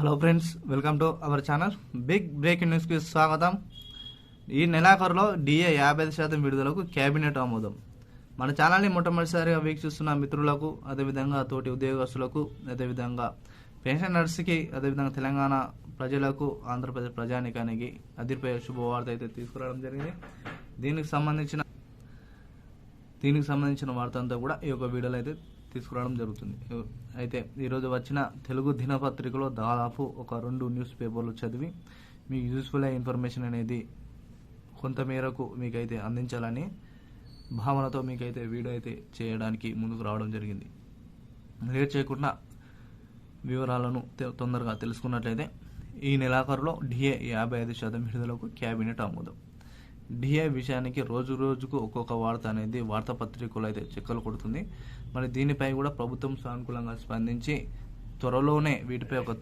Hello friends welcome to our channel big breaking న్యూస్కి స్వాగతం. ఈ నెలాఖరులో డిఏ యాభై ఐదు శాతం విడుదలకు కేబినెట్ ఆమోదం. మన ఛానల్ని మొట్టమొదటిసారిగా వీక్షిస్తున్న మిత్రులకు అదేవిధంగా తోటి ఉద్యోగస్తులకు అదేవిధంగా పెన్షనర్స్కి అదేవిధంగా తెలంగాణ ప్రజలకు ఆంధ్రప్రదేశ్ ప్రజానికానికి అదిరిపోయే శుభవార్త అయితే తీసుకురావడం జరిగింది. దీనికి సంబంధించిన దీనికి సంబంధించిన వార్త అంతా కూడా ఈ యొక్క వీడియోలో అయితే తీసుకురావడం జరుగుతుంది. అయితే ఈరోజు వచ్చిన తెలుగు దినపత్రికలో దాదాపు ఒక రెండు న్యూస్ పేపర్లు చదివి మీకు యూస్ఫుల్ అయ్యే ఇన్ఫర్మేషన్ అనేది కొంతమేరకు మీకైతే అందించాలని భావనతో మీకైతే వీడియో అయితే చేయడానికి ముందుకు రావడం జరిగింది. లేట్ చేయకుండా వివరాలను తొందరగా తెలుసుకున్నట్లయితే ఈ నెలాఖరులో డిఏ యాభై ఐదు శాతం విడుదలకు క్యాబినెట్ ఆమోదం. డిఐ విషయానికి రోజు రోజుకు ఒక్కొక్క వార్త అనేది వార్తాపత్రికలు అయితే చెక్కలు కొడుతుంది. మరి దీనిపై కూడా ప్రభుత్వం సానుకూలంగా స్పందించి త్వరలోనే వీటిపై ఒక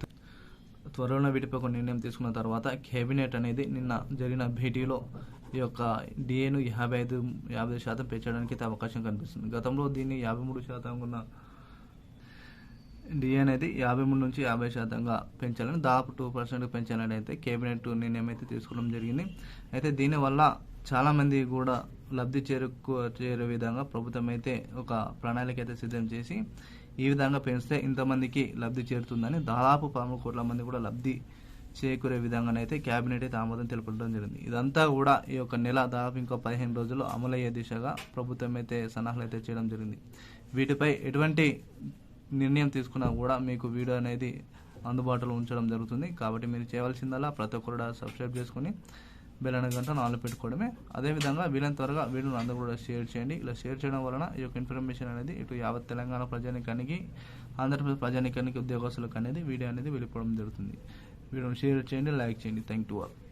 త్వరలోనే వీటిపై ఒక నిర్ణయం తీసుకున్న తర్వాత కేబినెట్ అనేది నిన్న జరిగిన భేటీలో ఈ యొక్క డిఏను యాభై ఐదు యాభై ఐదు శాతం పెంచడానికి అయితే అవకాశం కనిపిస్తుంది. గతంలో దీన్ని యాభై మూడు శాతం ఉన్న డిఏ అనేది యాభై మూడు నుంచి యాభై శాతంగా పెంచాలని దాదాపు టూ పర్సెంట్ పెంచాలని అయితే కేబినెట్ నిర్ణయం అయితే తీసుకోవడం జరిగింది. అయితే దీనివల్ల చాలామంది కూడా లబ్ధి చేరుకు చేరే విధంగా ప్రభుత్వం అయితే ఒక ప్రణాళిక అయితే సిద్ధం చేసి ఈ విధంగా పెంచితే ఇంతమందికి లబ్ధి చేరుతుందని దాదాపు పదమూడు కోట్ల మంది కూడా లబ్ధి చేకూరే విధంగానైతే కేబినెట్ అయితే ఆమోదం తెలపడం జరిగింది. ఇదంతా కూడా ఈ యొక్క నెల దాదాపు ఇంకో పదిహేను రోజుల్లో అమలయ్యే దిశగా ప్రభుత్వం అయితే సన్నాహాలు అయితే చేయడం జరిగింది. వీటిపై ఎటువంటి నిర్ణయం తీసుకున్నా కూడా మీకు వీడియో అనేది అందుబాటులో ఉంచడం జరుగుతుంది. కాబట్టి మీరు చేయవలసిందల్లా ప్రతి ఒక్కరు సబ్స్క్రైబ్ చేసుకుని బెల్ అనే గంట నాలుగు పెట్టుకోవడమే. అదేవిధంగా వీలైన త్వరగా వీడియోని అందరూ కూడా షేర్ చేయండి. ఇలా షేర్ చేయడం వలన ఈ యొక్క ఇన్ఫర్మేషన్ అనేది ఇటు యావత్ తెలంగాణ ప్రజానికానికి ఆంధ్రప్రదేశ్ ప్రజానికానికి ఉద్యోగస్తులకు అనేది వీడియో అనేది వెళ్ళిపోవడం జరుగుతుంది. వీడియోని షేర్ చేయండి లైక్ చేయండి. Thank to all.